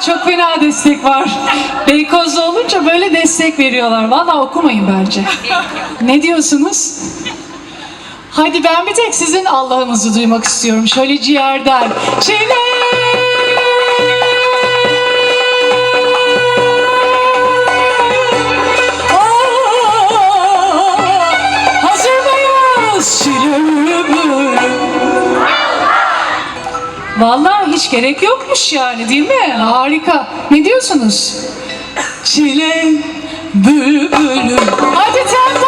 fena destek var. Beykoz'da olunca böyle destek veriyorlar. Vallahi okumayın bence. Ne diyorsunuz? Hadi ben bir tek sizin Allah'ınızı duymak istiyorum. Şöyle ciğerden. Çile Vallahi hiç gerek yokmuş yani değil mi? Harika. Ne diyorsunuz? Çile bülbülü. Hadi tempo.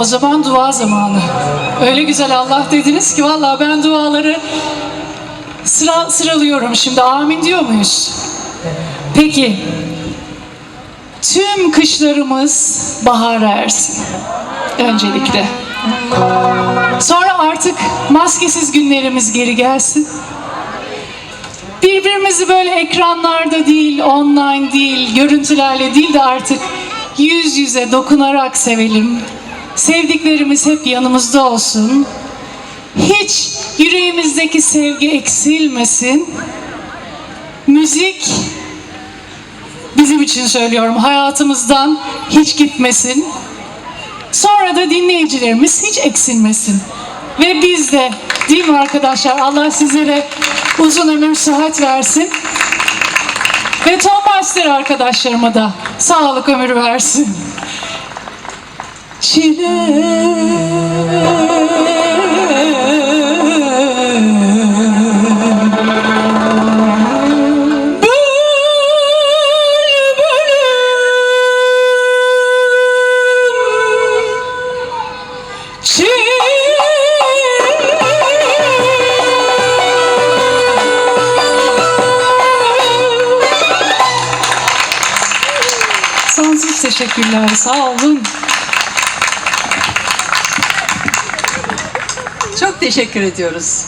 O zaman dua zamanı. Öyle güzel Allah dediniz ki vallahi ben duaları sıra sıralıyorum şimdi. Amin diyor muyuz? Peki. Tüm kışlarımız bahara ersin. Öncelikle. Sonra artık maskesiz günlerimiz geri gelsin. Birbirimizi böyle ekranlarda değil, online değil, görüntülerle değil de artık yüz yüze dokunarak sevelim. Sevdiklerimiz hep yanımızda olsun. Hiç yüreğimizdeki sevgi eksilmesin. Müzik bizim için söylüyorum hayatımızdan hiç gitmesin. Sonra da dinleyicilerimiz hiç eksilmesin. Ve biz de değil mi arkadaşlar Allah sizlere uzun ömür sıhhat versin. Ve Tom Master arkadaşlarıma da sağlık ömür versin. Çile Sonsuz teşekkürler. Sağ olun. Çok teşekkür ediyoruz.